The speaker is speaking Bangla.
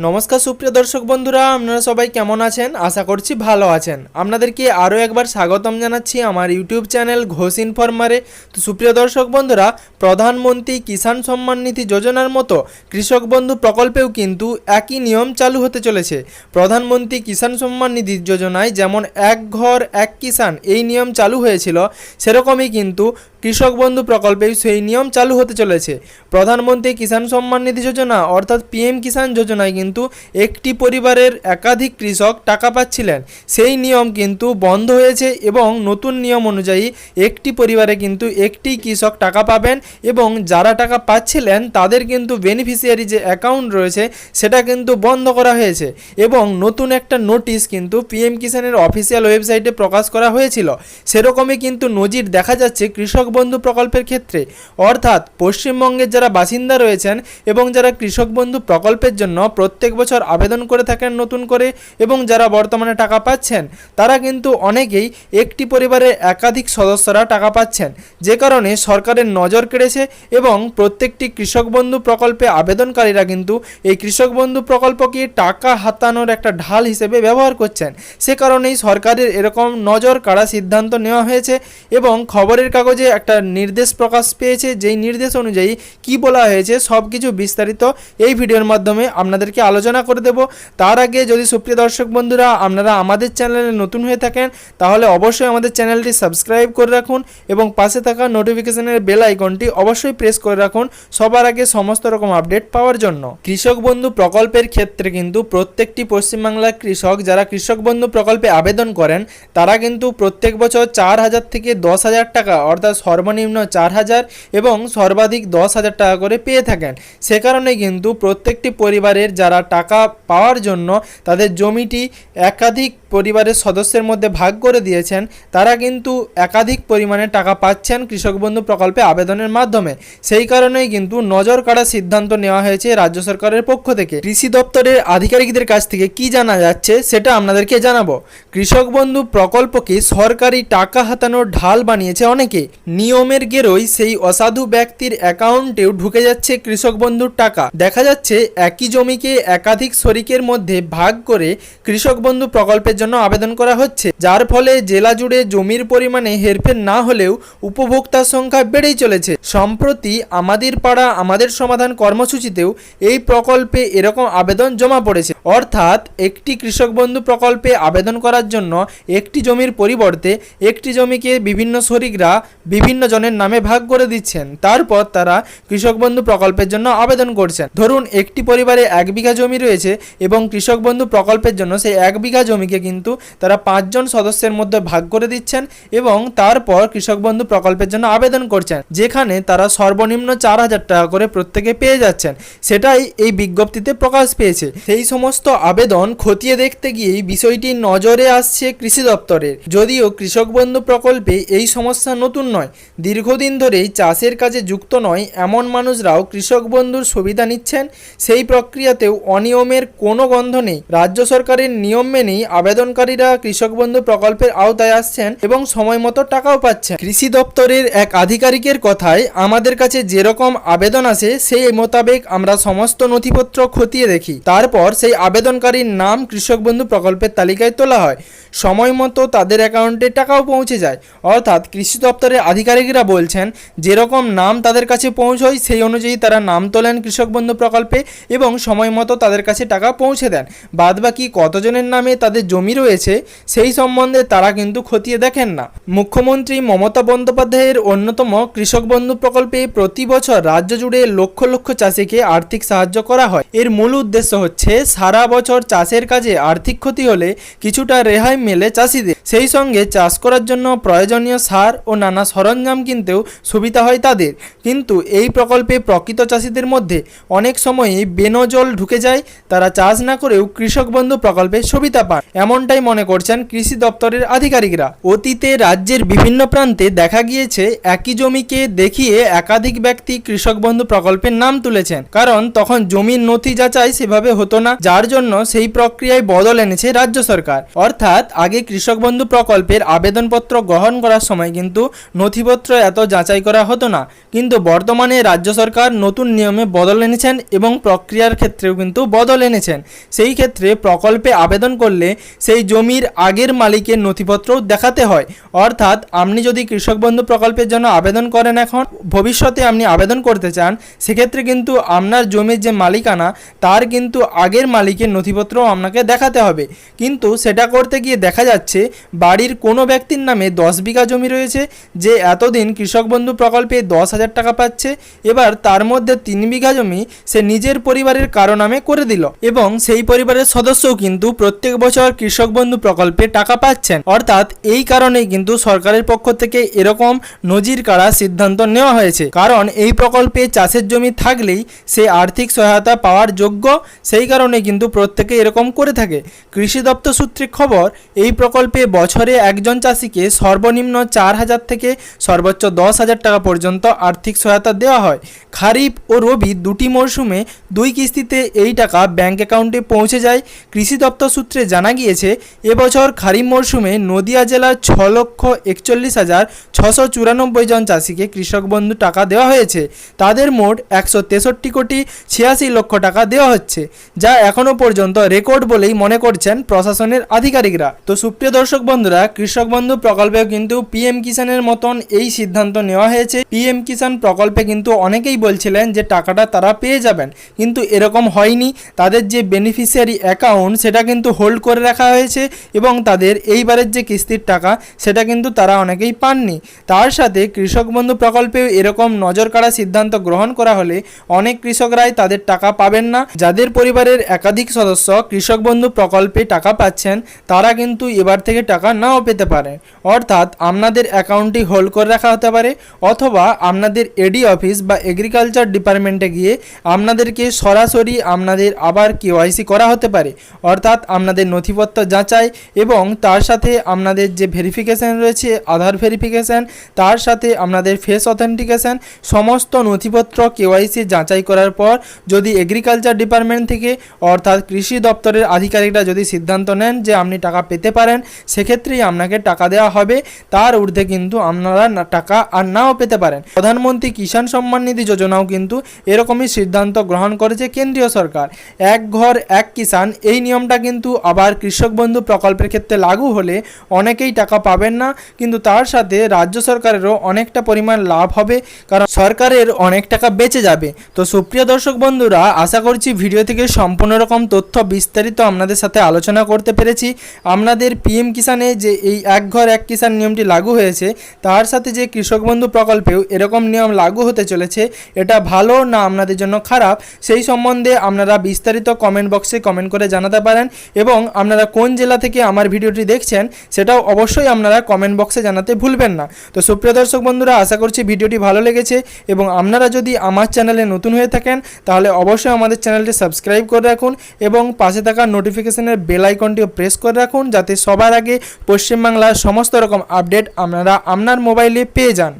নমস্কার সুপ্রিয় দর্শক বন্ধুরা, আপনারা সবাই কেমন আছেন? আশা করছি ভালো আছেন। আপনাদেরকে আরও একবার স্বাগতম জানাচ্ছি আমার ইউটিউব চ্যানেল ঘোষ ইনফরমারে। তো সুপ্রিয় দর্শক বন্ধুরা, প্রধানমন্ত্রী কিষাণ সম্মান নিধি যোজনার মতো কৃষক বন্ধু প্রকল্পেও কিন্তু একই নিয়ম চালু হতে চলেছে। প্রধানমন্ত্রী কিষাণ সম্মান নিধি যোজনায় যেমন এক ঘর, এক কিষাণ এই নিয়ম চালু হয়েছিল, সেরকমই কিন্তু কৃষক বন্ধু প্রকল্পেও সেই নিয়ম চালু হতে চলেছে। প্রধানমন্ত্রী কিষাণ সম্মান নিধি যোজনা অর্থাৎ পিএম কিষাণ যোজনায় কিন্তু একটি পরিবারের একাধিক কৃষক টাকা পাচ্ছিলেন। সেই নিয়ম কিন্তু বন্ধ হয়েছে এবং নতুন নিয়ম অনুযায়ী একটি পরিবারে কিন্তু একটি কৃষক টাকা পাবেন এবং যারা টাকা পাচ্ছিলেন তাদের কিন্তু বেনিফিশিয়ারি যে অ্যাকাউন্ট রয়েছে সেটা কিন্তু বন্ধ করা হয়েছে এবং নতুন একটা নোটিশ কিন্তু পিএম কিষাণের অফিসিয়াল ওয়েবসাইটে প্রকাশ করা হয়েছিল। সেরকমই কিন্তু নজির দেখা যাচ্ছে কৃষক বন্ধু প্রকল্পের ক্ষেত্রে, অর্থাৎ পশ্চিমবঙ্গের যারা বাসিন্দা রয়েছেন এবং যারা কৃষক বন্ধু প্রকল্পের জন্য প্রত্যেক বছর আবেদন করে থাকেন নতুন করে এবং যারা বর্তমানে টাকা পাচ্ছেন, তারা কিন্তু অনেকেই একটি পরিবারের একাধিক সদস্যরা টাকা পাচ্ছেন। যে কারণে সরকারের নজর কেড়েছে এবং প্রত্যেকটি কৃষক বন্ধু প্রকল্পে আবেদনকারীরা কিন্তু এই কৃষক বন্ধু প্রকল্পকে টাকা হাতানোর একটা ঢাল হিসেবে ব্যবহার করছেন। সে কারণেই সরকারের এরকম নজর কাড়া সিদ্ধান্ত নেওয়া হয়েছে এবং খবরের কাগজে একটা নির্দেশ প্রকাশ পেয়েছে, যেই নির্দেশ অনুযায়ী কি বলা হয়েছে সব কিছু বিস্তারিত এই ভিডিওর মাধ্যমে আপনাদেরকে আলোচনা করে দেব। তার আগে যদি সুপ্রিয় দর্শক বন্ধুরা আপনারা আমাদের চ্যানেলে নতুন হয়ে থাকেন, তাহলে অবশ্যই আমাদের চ্যানেলটি সাবস্ক্রাইব করে রাখুন এবং পাশে থাকা নোটিফিকেশনের বেল আইকনটি অবশ্যই প্রেস করে রাখুন সবার আগে সমস্ত রকম আপডেট পাওয়ার জন্য। কৃষক বন্ধু প্রকল্পের ক্ষেত্রে কিন্তু প্রত্যেকটি পশ্চিমবাংলার কৃষক, যারা কৃষক বন্ধু প্রকল্পে আবেদন করেন, তারা কিন্তু প্রত্যেক বছর চার হাজার থেকে দশ হাজার টাকা, অর্থাৎ সর্বনিম্ন চার হাজার এবং সর্বাধিক দশ হাজার টাকা করে পেয়ে থাকেন। সে কারণে কিন্তু প্রত্যেকটি পরিবারের যারা টাকা পাওয়ার জন্য তাদের জমিটি একাধিক পরিবারের সদস্যের মধ্যে ভাগ করে দিয়েছেন, তারা কিন্তু একাধিক পরিমাণে টাকা পাচ্ছেন কৃষক বন্ধু প্রকল্পে আবেদনের মাধ্যমে। সেই কারণেই কিন্তু নজর কাড়া সিদ্ধান্ত নেওয়া হয়েছে রাজ্য সরকারের পক্ষ থেকে। কৃষি দপ্তরের আধিকারিকদের কাছ থেকে কি জানা যাচ্ছে সেটা আপনাদেরকে জানাব। কৃষক বন্ধু প্রকল্পকে সরকারি টাকা হাতানোর ঢাল বানিয়েছে অনেকে। নিয়মের গেরোই সেই অসাধু ব্যক্তির অ্যাকাউন্টেও ঢুকে যাচ্ছে কৃষক বন্ধুর টাকা। দেখা যাচ্ছে একই জমিকে একাধিক শরিকের মধ্যে ভাগ করে কৃষক বন্ধু প্রকল্পের জন্য আবেদন করা হচ্ছে, যার ফলে জেলা জুড়ে জমির পরিমাণে হেরফের না হলেও উপভোক্তার সংখ্যা বেড়েই চলেছে। সম্প্রতি আমাদের পাড়া আমাদের সমাধান কর্মসূচিতেও এই প্রকল্পে এরকম আবেদন জমা পড়েছে। অর্থাৎ একটি কৃষক বন্ধু প্রকল্পে আবেদন করার জন্য একটি জমির পরিবর্তে একটি জমিকে বিভিন্ন শরিকরা বিভিন্ন জনের নামে ভাগ করে দিচ্ছেন। তারপর তারা কৃষক বন্ধু প্রকল্পের জন্য আবেদন করছেন। ধরুন, একটি পরিবারে এক বিঘা জমি রয়েছে এবং কৃষক বন্ধু প্রকল্পের জন্য সেই এক বিঘা জমিকে কিন্তু তারা পাঁচজন সদস্যের মধ্যে ভাগ করে দিচ্ছেন এবং তারপর কৃষক বন্ধু প্রকল্পের জন্য আবেদন করছেন, যেখানে তারা সর্বনিম্ন চার হাজার টাকা করে প্রত্যেকে পেয়ে যাচ্ছেন। সেটাই এই বিজ্ঞপ্তিতে প্রকাশ পেয়েছে। সেই সমস্ত আবেদন খতিয়ে দেখতে গিয়েই বিষয়টি নজরে আসছে কৃষি দপ্তরের। যদিও কৃষক বন্ধু প্রকল্পে এই সমস্যা নতুন নয়, দীর্ঘদিন ধরেই চাষের কাজে যুক্ত নয় এমন মানুষরাও কৃষক বন্ধুর সুবিধা নিচ্ছেন, সেই প্রক্রিয়াতেও অনিয়মের কোনো গন্ধ নেই। রাজ্য সরকারের নিয়ম মেনেই আবেদনকারীরা কৃষক বন্ধু প্রকল্পের আওতায় আসছেন এবং সময় মতো টাকাও পাচ্ছেন। কৃষি দপ্তরের এক আধিকারিকের কথায়, আমাদের কাছে যেরকম আবেদন আসে, সেই মোতাবেক আমরা সমস্ত নথিপত্র খতিয়ে দেখি। তারপর সেই আবেদনকারীর নাম কৃষক বন্ধু প্রকল্পের তালিকায় তোলা হয়। সময় মতো তাদের অ্যাকাউন্টে টাকাও পৌঁছে যায়। অর্থাৎ কৃষি দপ্তরের আধিকারিকরা বলছেন, যেরকম নাম তাদের কাছে পৌঁছয়, সেই অনুযায়ী তারা নাম তোলেন কৃষক বন্ধু প্রকল্পে এবং সময় মতো তাদের কাছে টাকা পৌঁছে দেন। বাদবাকি কতজনের নামে তাদের জমি রয়েছে, সেই সম্বন্ধে তারা কিন্তু খতিয়ে দেখেন না। মুখ্যমন্ত্রী মমতা বন্দ্যোপাধ্যায়ের অন্যতম কৃষক বন্ধু প্রকল্পে প্রতি বছর রাজ্য জুড়ে লক্ষ লক্ষ চাষিকে আর্থিক সাহায্য করা হয়। এর মূল উদ্দেশ্য হচ্ছে সারা বছর চাষের কাজে আর্থিক ক্ষতি হলে কিছুটা রেহাই মেলে চাষিদের। সেই সঙ্গে চাষ করার জন্য প্রয়োজনীয় সার ও নানা সরঞ্জাম কিনতেও সুবিধা হয় তাদের। কিন্তু এই প্রকল্পে প্রকৃত চাষিদের মধ্যে অনেক সময়ই বেনজল ঢুকে যায়, তারা চাষ না করেও কৃষক বন্ধু প্রকল্পের সুবিধা পান। এমনটাই মনে করছেন কৃষি দপ্তরের আধিকারিকরা। অতীতে রাজ্যের বিভিন্ন প্রান্তে দেখা গিয়েছে, একই জমিকে দেখিয়ে একাধিক ব্যক্তি কৃষক বন্ধু প্রকল্পের নাম তুলেছেন। কারণ তখন জমির নথি যাচাই সেভাবে হতো না, যার তার জন্য সেই প্রক্রিয়ায় বদল এনেছে রাজ্য সরকার। অর্থাৎ আগে কৃষক বন্ধু প্রকল্পের আবেদনপত্র গ্রহণ করার সময় কিন্তু নথিপত্র এত যাচাই করা হতো না। কিন্তু বর্তমানে রাজ্য সরকার নতুন নিয়মে বদল এনেছেন এবং প্রক্রিয়ার ক্ষেত্রেও কিন্তু বদল এনেছেন। সেই ক্ষেত্রে প্রকল্পে আবেদন করলে সেই জমির আগের মালিকের নথিপত্রও দেখাতে হয়। অর্থাৎ আপনি যদি কৃষক বন্ধু প্রকল্পের জন্য আবেদন করেন এখন, ভবিষ্যতে আপনি আবেদন করতে চান, সেক্ষেত্রে কিন্তু আপনার জমির যে মালিকানা, তার কিন্তু আগের মালিকের নথিপত্র আপনাকে দেখাতে হবে। কিন্তু সেটা করতে গিয়ে দেখা যাচ্ছে, বাড়ির কোনো ব্যক্তির নামে দশ বিঘা জমি রয়েছে, যে এতদিন কৃষক বন্ধু প্রকল্পে দশ হাজার টাকা পাচ্ছে, এবার তার মধ্যে তিন বিঘা জমি সে নিজের পরিবারের কারও নামে করে দিল। এবং সেই পরিবারের সদস্যও কিন্তু প্রত্যেক বছর কৃষক বন্ধু প্রকল্পে টাকা পাচ্ছেন। অর্থাৎ এই কারণেই কিন্তু সরকারের পক্ষ থেকে এরকম নজির কাড়া সিদ্ধান্ত নেওয়া হয়েছে। কারণ এই প্রকল্পে চাষের জমি থাকলেই সে আর্থিক সহায়তা পাওয়ার যোগ্য, সেই কারণে কিন্তু প্রত্যেকে এরকম করে থাকে। কৃষি দপ্তর সূত্রে খবর, এই প্রকল্পে বছরে একজন চাষিকে সর্বনিম্ন চার হাজার থেকে সর্বোচ্চ দশ হাজার টাকা পর্যন্ত আর্থিক সহায়তা দেওয়া হয়। খারিফ ও রবি দুটি মরশুমে দুই কিস্তিতে এই টাকা ব্যাংক অ্যাকাউন্টে পৌঁছে যায়। কৃষি দপ্তর সূত্রে জানা গিয়েছে, এবছর খারিফ মরশুমে নদিয়া জেলার ছ লক্ষ একচল্লিশ হাজার ছশো চুরানব্বই জন চাষিকে কৃষক বন্ধু টাকা দেওয়া হয়েছে। তাদের মোট একশো তেষট্টি কোটি ছিয়াশি লক্ষ টাকা দেওয়া হচ্ছে, যা এখনও পর্যন্ত রেকর্ড বলেই মনে করছেন প্রশাসনের আধিকারিকরা। তো সুপ্রিয় দর্শক বন্ধুরা, কৃষক বন্ধু প্রকল্পেও কিন্তু পিএম কিষানের মতন এই সিদ্ধান্ত নেওয়া হয়েছে। পিএম কিষান প্রকল্পে কিন্তু অনেকেই বলছিলেন যে টাকাটা তারা পেয়ে যাবেন। কিন্তু এরকম হয়নি। তাদের যে বেনিফিশিয়ারি অ্যাকাউন্ট সেটা কিন্তু হোল্ড করে রাখা হয়েছে এবং তাদের এইবারের যে কিস্তির টাকা, সেটা কিন্তু তারা অনেকেই পাননি। তার সাথে কৃষক বন্ধু প্রকল্পেও এরকম নজর কাড়া সিদ্ধান্ত গ্রহণ করা হলে অনেক কৃষকরাই তাদের টাকা পাবেন না। যাদের পরিবারের একাধিক সদস্য কৃষক বন্ধু প্রকল্পে টাকা পাচ্ছেন, তারা কিন্তু এবার থেকে টাকা নাও পেতে পারে। অর্থাৎ আপনাদের অ্যাকাউন্টটি হোল্ড করে রাখা হতে পারে অথবা আপনাদের এডি অফিস বা এগ্রিকালচার ডিপার্টমেন্টে গিয়ে আপনাদেরকে সরাসরি আপনাদের আবার কেওয়াইসি করা হতে পারে। অর্থাৎ আপনাদের নথিপত্র যাচাই এবং তার সাথে আপনাদের যে ভেরিফিকেশান রয়েছে, আধার ভেরিফিকেশান তার সাথে আপনাদের ফেস অথেন্টিকেশান সমস্ত নথিপত্র কেওয়াইসি যাচাই করার পর যদি এগ্রিকালচার ডিপার্টমেন্ট থেকে অর্থাৎ কৃষি দপ্তরের আধিকারিকরা যদি সিদ্ধান্ত নেন যে আপনি টাকা পেতে পারেন, সেক্ষেত্রেই আপনাকে টাকা দেওয়া হবে। তার ঊর্ধ্বে কিন্তু আপনারা টাকা আর নাও পেতে পারেন। প্রধানমন্ত্রী কিষাণ সম্মান নিধি যোজনাও কিন্তু এরকমই সিদ্ধান্ত গ্রহণ করেছে কেন্দ্রীয় সরকার। এক ঘর, এক কিষাণ, এই নিয়মটা কিন্তু আবার কৃষক বন্ধু প্রকল্পের ক্ষেত্রে লাগু হলে অনেকেই টাকা পাবেন না। কিন্তু তার সাথে রাজ্য সরকারেরও অনেকটা পরিমাণ লাভ হবে, কারণ সরকারের অনেক টাকা বেঁচে যাবে। তো সুপ্রিয় দর্শক বন্ধুরা, আশা করছি ভিডিও থেকে সম্পূর্ণ রকম তথ্য বিস্তারিত আপনাদের সাথে আলোচনা করতে পেরেছি। আপনাদের পিএম কিষানে যে এই এক ঘর, এক কিষান নিয়মটি লাগু হয়েছে, তার সাথে যে কৃষক বন্ধু প্রকল্পেও এরকম নিয়ম লাগু হতে চলেছে, এটা ভালো না আপনাদের জন্য খারাপ? সেই সম্বন্ধে আপনারা বিস্তারিত কমেন্ট বক্সে কমেন্ট করে জানাতে পারেন এবং আপনারা কোন জেলা থেকে আমার ভিডিওটি দেখছেন, সেটাও অবশ্যই আপনারা কমেন্ট বক্সে জানাতে ভুলবেন না। তো সুপ্রিয় দর্শক বন্ধুরা, আশা করছি ভিডিওটি ভালো লেগেছে এবং আপনারা যদি আমার চ্যানেলে নতুন হয়ে থাকেন, তাহলে অবশ্যই আমাদের চ্যানেলটি সাবস্ক্রাইব করে রাখুন এবং পাশে থাকা নোটিফিকেশনের বেল আইকনটিও প্রেস করে রাখুন যাতে সবার আগে পশ্চিমবাংলার সমস্ত রকম আপডেট আপনারা আপনার মোবাইলে পেয়ে যান।